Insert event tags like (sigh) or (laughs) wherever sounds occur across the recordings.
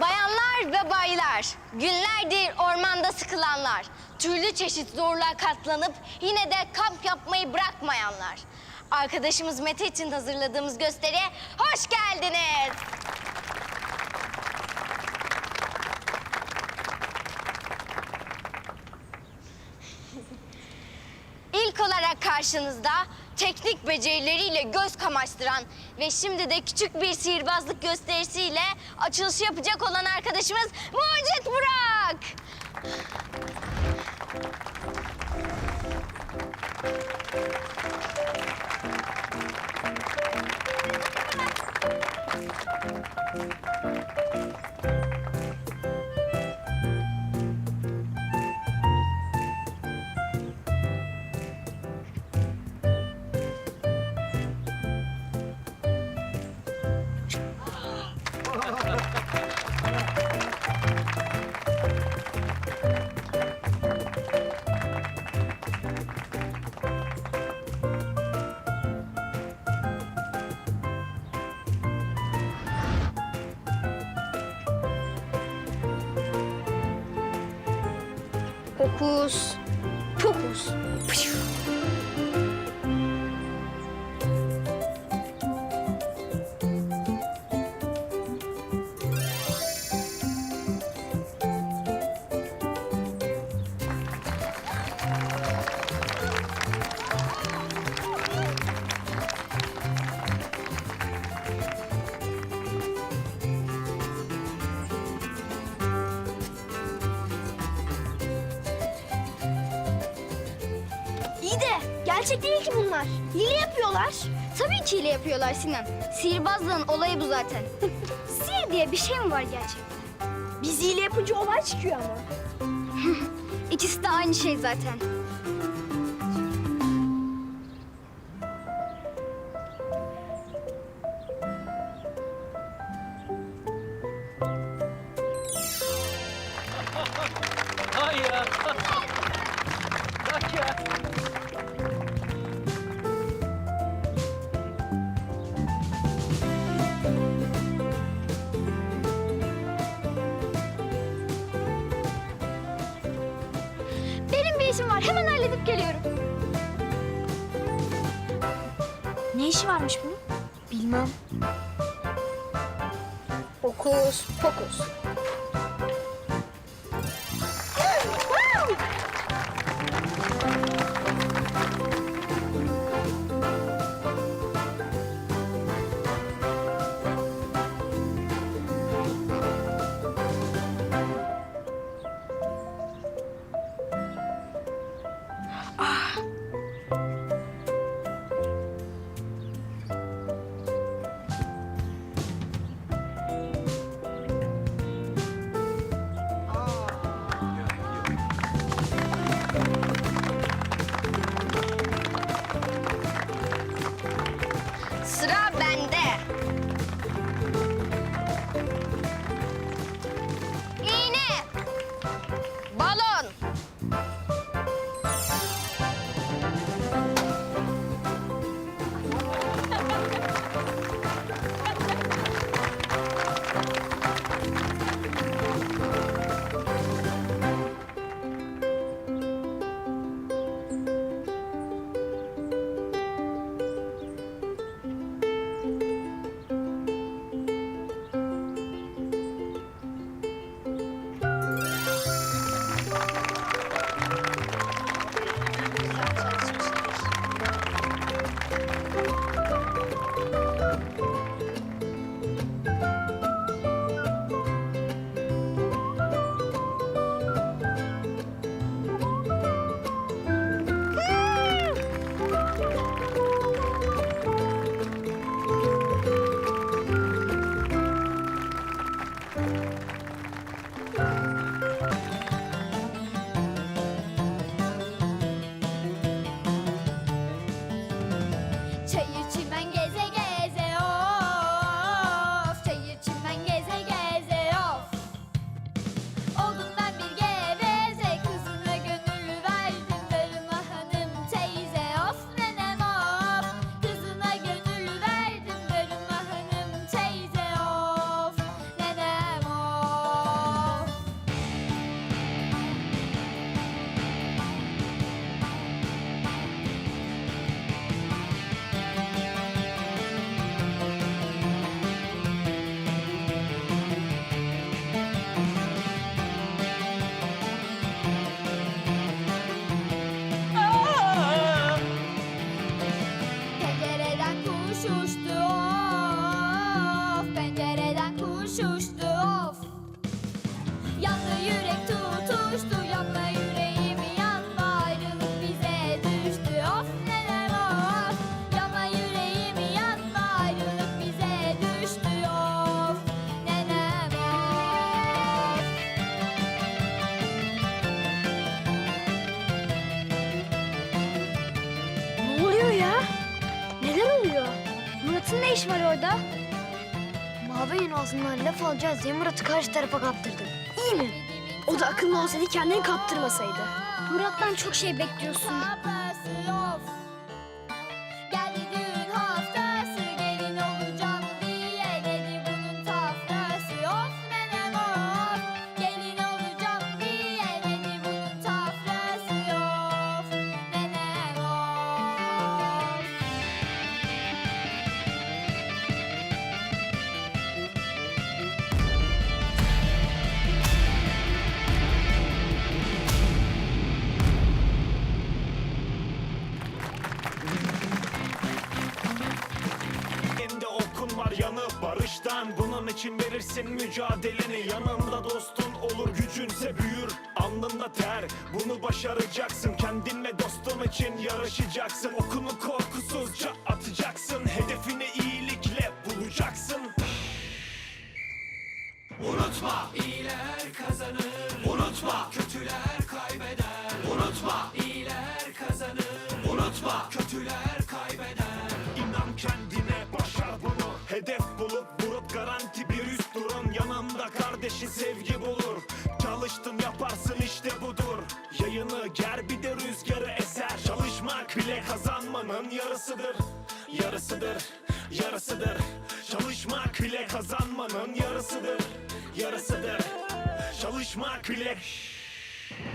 Bayanlar ve baylar, günlerdir ormanda sıkılanlar, türlü çeşit zorluğa katlanıp yine de kamp yapmayı bırakmayanlar. Arkadaşımız Mete için hazırladığımız gösteriye hoş geldiniz. İlk olarak karşınızda teknik becerileriyle göz kamaştıran ve şimdi de küçük bir sihirbazlık gösterisiyle açılışı yapacak olan arkadaşımız Mucit Burak. 9 gerçek değil ki bunlar. Hile yapıyorlar. Tabii ki hile yapıyorlar Sinan. Sihirbazlığın olayı bu zaten. (laughs) Sihir diye bir şey mi var gerçekten? Biz hile yapınca olay çıkıyor ama. (laughs) İkisi de aynı şey zaten. Halledip geliyorum. Ne işi varmış bunun? Bilmem. Hokus pokus. Murat'ın ne işi var orada? Mabeyin ağzından laf alacağız diye Murat'ı karşı tarafa kaptırdım. İyi mi? O da akıllı olsaydı kendini kaptırmasaydı. Murat'tan çok şey bekliyorsun. Verirsin mücadeleni Yanında dostun olur gücünse büyür. Alnında ter bunu başaracaksın. Kendinle dostun için yarışacaksın. Okunu korkusuzca atacaksın. Hedefini iyilikle bulacaksın. Unutma. İyiler kazanır. Unutma yarısıdır Yarısıdır, yarısıdır. Çalışmak bile kazanmanın yarısıdır Yarısıdır. Çalışmak bile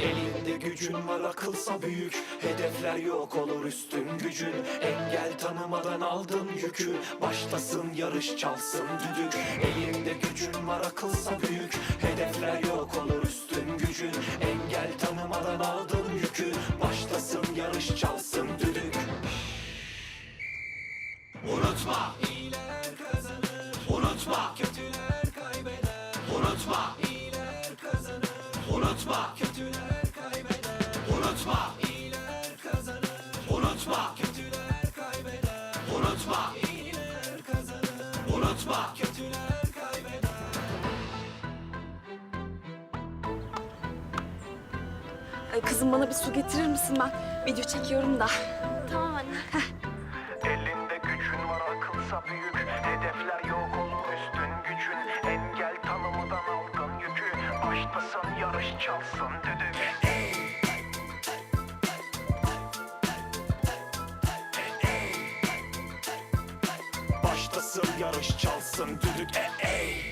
Elinde gücün var akılsa büyük. Hedefler yok olur üstün gücün. Engel tanımadan aldın yükü. Başlasın yarış çalsın düdük. Elinde gücün var akılsa büyük. Hedefler yok olur üstün gücün. Engel tanımadan aldın Ay kızım bana bir su getirir misin ben? Video çekiyorum da. Tamam anne. Elinde gücün var akılsa büyük Hedefler yok olur üstün gücün Engel tanımıdan aldın yükü Başlasın yarış çalsın düdük Başlasın yarış çalsın düdük e, ey.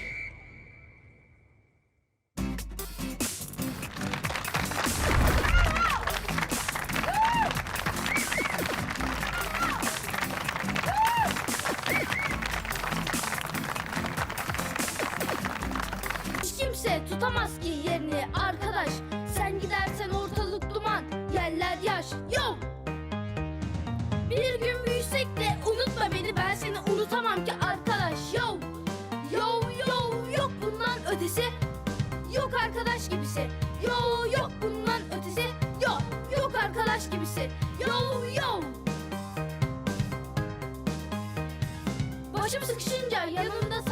Tutamaz ki yerini arkadaş. Sen gidersen ortalık duman yerler yaş. Yo! Bir gün büyüsek de unutma beni ben seni unutamam ki arkadaş. Yo! Yo yo yok bundan ötesi. Yok arkadaş gibisi Yo yok bundan ötesi. Yok yok arkadaş gibisi Yo yo! Başım sıkışınca yanımda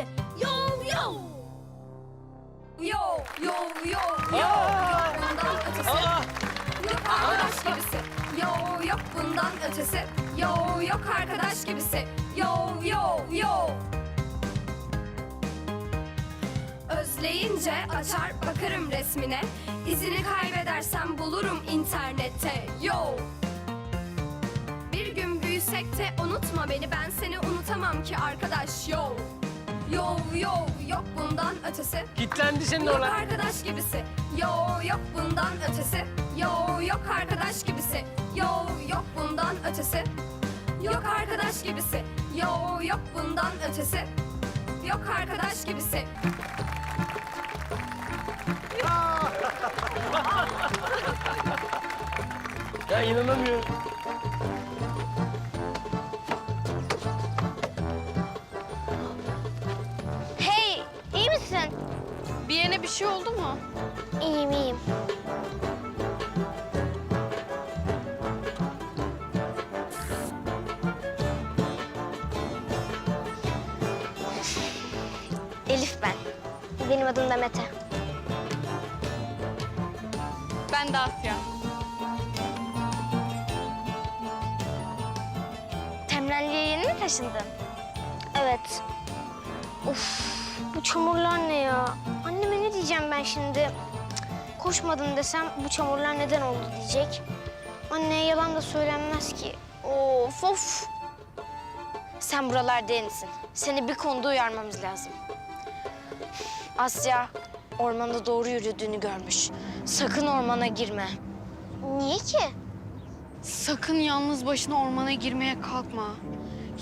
arkadaş gibisi. Yo yo! Yo yo yo yo yok bundan ötesi. Yok arkadaş gibisi. Yo yok bundan ötesi. Yo yok arkadaş gibisi. Yo yo yo. Özleyince açar bakarım resmine. İzini kaybedersem bulurum internette. Yo. Bir gün büyüsek de unutma beni ben seni unutamam ki arkadaş yo. Yo yo yok bundan ötesi. Kitlendi senin Yok oralar. arkadaş gibisi. Yo yok bundan ötesi. Yo yok arkadaş gibisi. Yo yok bundan ötesi. Yok arkadaş gibisi Yo yok bundan ötesi Yok arkadaş gibisi Ya inanamıyorum. Bir şey oldu mu? İyiyim, iyiyim. Elif ben. Benim adım da Mete. Ben de Asya. Temrelli'ye yeni mi taşındın? Evet. Of, bu çamurlar ne ya? Diyeceğim ben şimdi? Cık, Koşmadım desem bu çamurlar neden oldu diyecek. Anneye yalan da söylenmez ki. Of of. Sen buralarda yenisin. Seni bir konuda uyarmamız lazım. Asya ormanda doğru yürüdüğünü görmüş. Sakın ormana girme. Niye ki? Sakın yalnız başına ormana girmeye kalkma.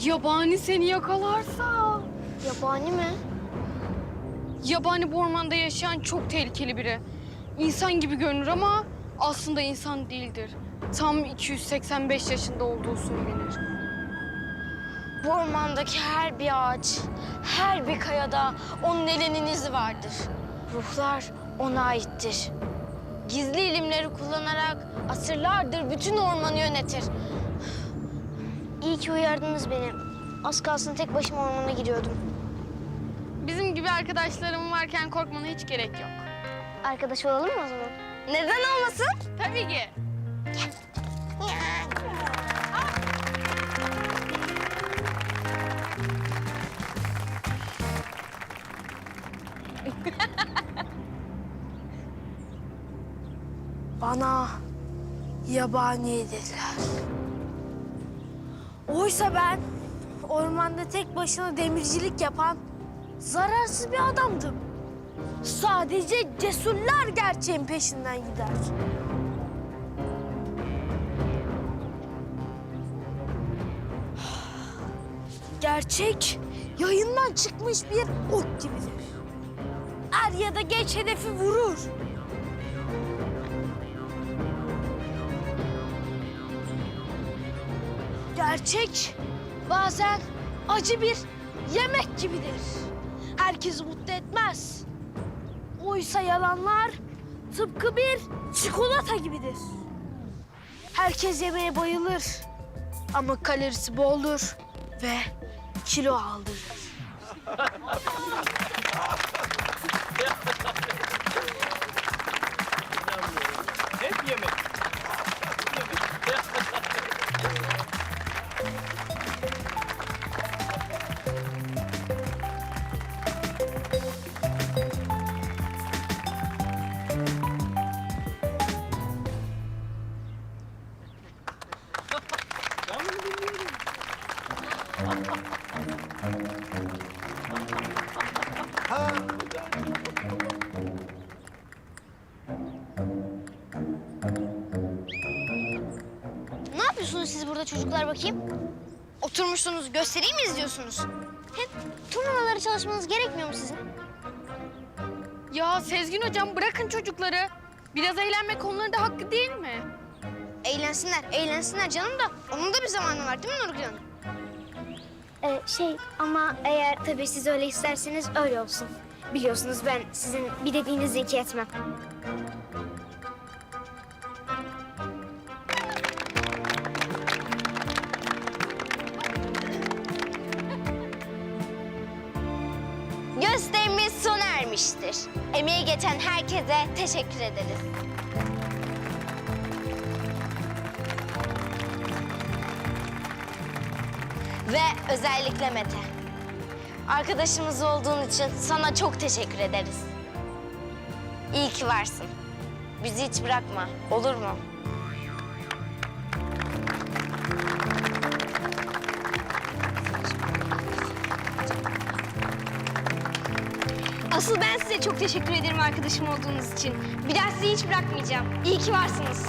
Yabani seni yakalarsa. Yabani mi? Yabani bu ormanda yaşayan çok tehlikeli biri. İnsan gibi görünür ama aslında insan değildir. Tam 285 yaşında olduğu söylenir. Bu ormandaki her bir ağaç, her bir kayada onun elinin izi vardır. Ruhlar ona aittir. Gizli ilimleri kullanarak asırlardır bütün ormanı yönetir. İyi ki uyardınız beni. Az kalsın tek başıma ormana giriyordum. Gibi arkadaşlarım varken korkmana hiç gerek yok. Arkadaş olalım mı o zaman? Neden olmasın? Tabii ki. (laughs) Bana yabani dediler. Oysa ben ormanda tek başına demircilik yapan zararsız bir adamdım. Sadece cesurlar gerçeğin peşinden gider. Gerçek yayından çıkmış bir ok gibidir. Er ya da geç hedefi vurur. Gerçek bazen acı bir yemek gibidir. Herkesi mutlu etmez. Oysa yalanlar tıpkı bir çikolata gibidir. Herkes yemeğe bayılır ama kalorisi boldur ve kilo aldırır. Yapıyorsunuz siz burada çocuklar bakayım? Oturmuşsunuz, gösteriyi mi izliyorsunuz? Hep turnuvaları çalışmanız gerekmiyor mu sizin? Ya Sezgin hocam bırakın çocukları. Biraz eğlenmek onların da hakkı değil mi? Eğlensinler, eğlensinler canım da onun da bir zamanı var değil mi Nurgül Hanım? Ee, şey ama eğer tabii siz öyle isterseniz öyle olsun. Biliyorsunuz ben sizin bir dediğinizi iki etmem. Ermiştir. Emeği geçen herkese teşekkür ederiz. Ve özellikle Mete. Arkadaşımız olduğun için sana çok teşekkür ederiz. İyi ki varsın. Bizi hiç bırakma, olur mu? Size çok teşekkür ederim arkadaşım olduğunuz için. Bir daha sizi hiç bırakmayacağım. İyi ki varsınız.